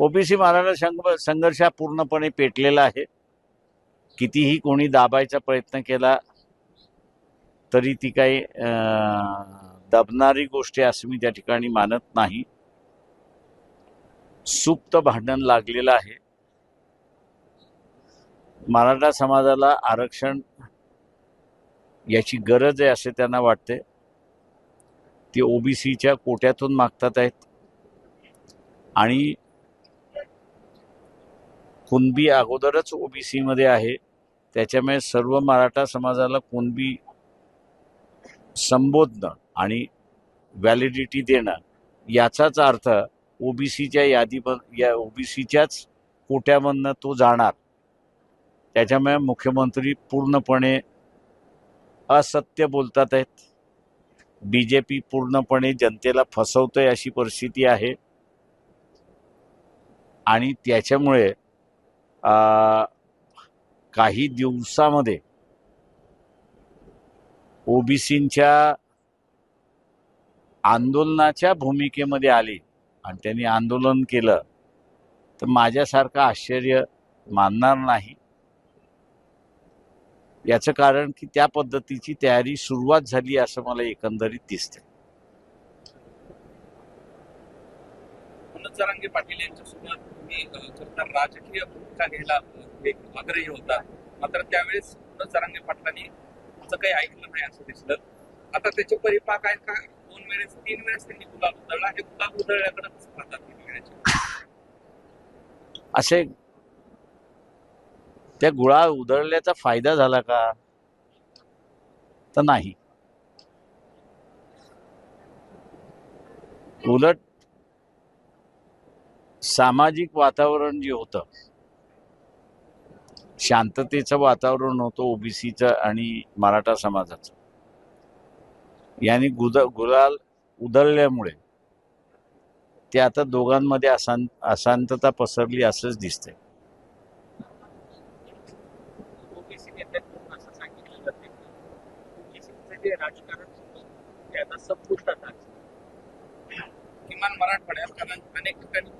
OBC Maratha संघ संघर्ष हा पूर्णपणे पेटलेला आहे. कितीही कोणी दाबायचा प्रयत्न केला तरी ती काही दबणारी गोष्ट आहे असं मी त्या ठिकाणी मानत नाही. सुप्त भांडण लागलेलं आहे. मराठा समाजाला आरक्षण याची गरज आहे असे त्यांना वाटते ते ओबीसीच्या कोट्यातून मागतात आहेत. आणि कुणबी अगोदरच ओबीसीमध्ये आहे. त्याच्यामुळे सर्व मराठा समाजाला कुणबी संबोधणं आणि व्हॅलिडिटी देणं याचाच अर्थ ओबीसीच्या यादी या ओबीसीच्याच कोट्यामधनं तो जाणार. त्याच्यामुळे मुख्यमंत्री पूर्णपणे असत्य बोलतात आहेत. बी जे पी पूर्णपणे जनतेला फसवतोय अशी परिस्थिती आहे. आणि त्याच्यामुळे काही दिवसामध्ये ओबीसींच्या आंदोलनाच्या भूमिकेमध्ये आली आणि त्यांनी आंदोलन केलं तर माझ्यासारखं आश्चर्य मानणार नाही. याचं कारण की त्या पद्धतीची तयारी सुरुवात झाली असं मला एकंदरीत दिसते जरांगे पाटील यांच्यासोबत मी अ, राजकीय भूमिका घ्यायला एक आग्रही होता. मात्र त्यावेळेस मनोज जरांगे पाटलांनी असं काही ऐकलं नाही असं दिसलं. आता त्याचे परिपाक आहेत का? दोन वेळेस तीन वेळेस त्यांनी गुलाब उधळला. हे गुलाब उधळल्याकडे पाहतात तीन वेळेचे असे त्या गुळा उधळल्याचा फायदा झाला का? तर नाही. उलट सामाजिक वातावरण जे होतं शांततेचं वातावरण होतं ओबीसीचं आणि मराठा समाजाचं. यांनी गुद गुलाल उधळल्यामुळे ते आता दोघांमध्ये अशांत अशांतता पसरली असंच दिसतंय. राजकारण किमान मराठवाड्यात कारण अनेक ठिकाणी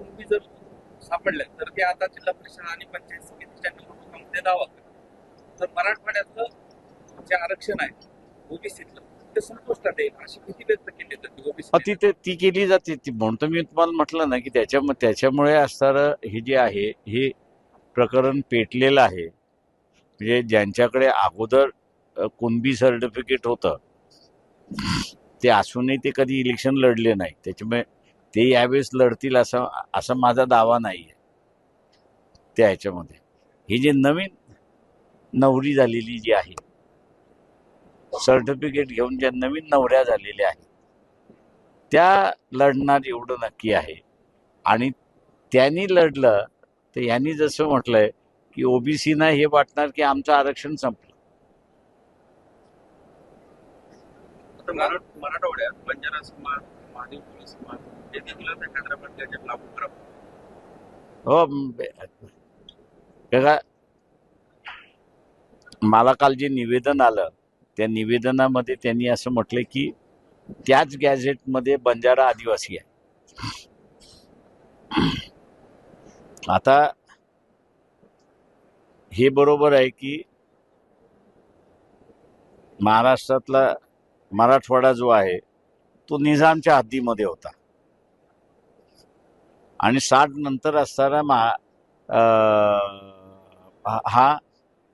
सापडल्या तर ते आता जिल्हा परिषद आणि पंचायत समितीच्या निवडणुकांमध्ये दावा करतात तर मराठवाड्यातलं जे आरक्षण आहे ओबीसीतलं ते संपुष्टात येईल अशी भीती व्यक्त केली जाते ओबीसी ती ती केली जाते. ती म्हणतो मी तुम्हाला म्हटलं ना की त्याच्या त्याच्यामुळे असणारं हे जे आहे हे प्रकरण पेटलेलं आहे. म्हणजे ज्यांच्याकडे अगोदर कुणबी सर्टिफिकेट होतं ते असूनही ते कधी इलेक्शन लढले नाही त्याच्यामुळे ते यावेळेस लढतील असा असा माझा दावा नाही आहे त्या ह्याच्यामध्ये. ही जी नवीन नवरी झालेली जी आहे सर्टिफिकेट घेऊन ज्या नवीन नवऱ्या झालेल्या आहेत त्या लढणार एवढं नक्की आहे. आणि त्यांनी लढलं तर यांनी जसं म्हटलंय की ओबीसीना हे वाटणार की आमचं आरक्षण संपलं. मराठवाड्यात बंजारा समाज महादेव पोलीस समाज हो बघा मला काल जे निवेदन आलं त्या निवेदनामध्ये त्यांनी असं म्हटलं की त्याच गॅझेटमध्ये बंजारा आदिवासी आहे. आता हे बरोबर आहे की महाराष्ट्रातला मराठवाडा जो आहे तो निजामच्या हद्दीमध्ये होता. आणि साठ नंतर असताना महा हा- हा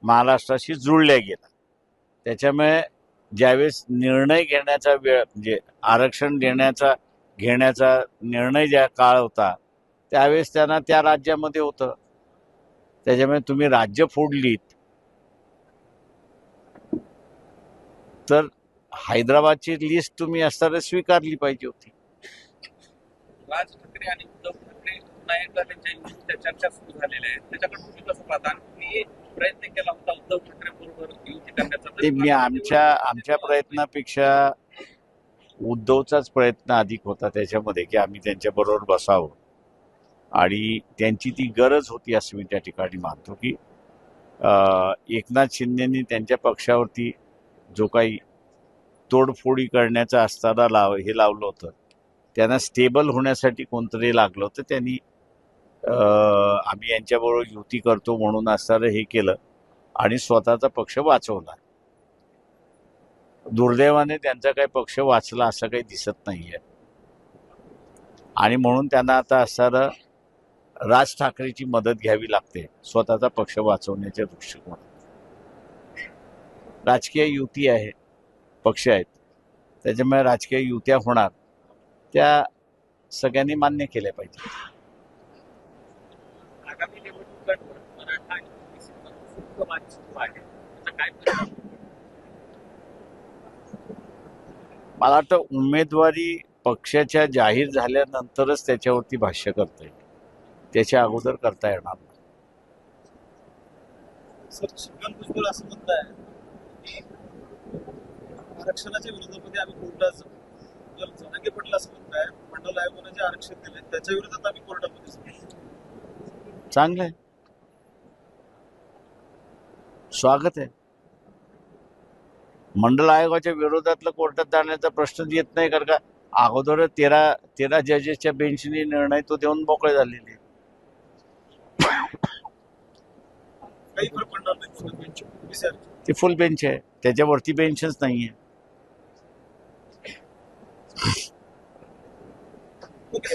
महाराष्ट्राशी जुळल्या गेला. त्याच्यामुळे ज्यावेळेस निर्णय घेण्याचा वेळ म्हणजे आरक्षण देण्याचा घेण्याचा निर्णय ज्या काळ होता त्यावेळेस त्यांना त्या राज्यामध्ये होतं. त्याच्यामुळे तुम्ही राज्य फोडलीत. तर हैदराबादची लिस्ट तुम्ही असताना स्वीकारली पाहिजे होती. राज ठाकरे आणि उद्धव पुन्हा एकदा त्यांच्या युतीच्या चर्चा सुरू झालेल्या आहेत. त्याच्याकडे तुम्ही कसं पाहता मी प्रयत्न केला होता उद्धव ठाकरे बरोबर युती करण्याचा. ते मी आमच्या आमच्या प्रयत्नापेक्षा उद्धवचाच प्रयत्न अधिक होता त्याच्यामध्ये की आम्ही त्यांच्या बरोबर बसावं. आणि त्यांची ती गरज होती असं मी त्या ठिकाणी मानतो की एकनाथ शिंदेनी त्यांच्या पक्षावरती जो काही तोडफोडी करण्याचा असताना लाव हे लावलं होतं त्यांना स्टेबल होण्यासाठी कोणतरी लागलं होतं त्यांनी आम्ही यांच्याबरोबर युती करतो म्हणून असणारं हे केलं आणि स्वतःचा पक्ष वाचवला. दुर्दैवाने त्यांचा काही पक्ष वाचला असं काही दिसत नाहीये. आणि म्हणून त्यांना आता असणारं राज ठाकरेची मदत घ्यावी लागते स्वतःचा पक्ष वाचवण्याच्या दृष्टिकोनात राजकीय युती आहे पक्ष आहेत. त्याच्यामुळे राजकीय युत्या होणार त्या सगळ्यांनी मान्य केल्या पाहिजे आगामी निवडणुकांवर मराठा आणि ओबीसीचा सुप्त वाद सुरू आहे त्याचा काय परिणाम मला वाटतं उमेदवारी पक्षाच्या जाहीर झाल्यानंतरच त्याच्यावरती भाष्य करता येईल. त्याच्या अगोदर करता येणार नाही. सर छगन भुजबळ असं आरक्षणाच्या विरोधामध्ये आम्ही जनांगे पटेल असं मंडल आयोगाने जे आरक्षण दिले त्याच्या विरोधात आम्ही कोर्टामध्ये जाऊ. चांगलं आहे स्वागत आहे. मंडल आयोगाच्या विरोधातलं कोर्टात जाण्याचा प्रश्नच येत नाही कारण का अगोदर तेरा तेरा जजेसच्या बेंचनी निर्णय तो देऊन मोकळे झालेले ते फुल बेंच आहे त्याच्यावरती बेंचच नाहीये ओके.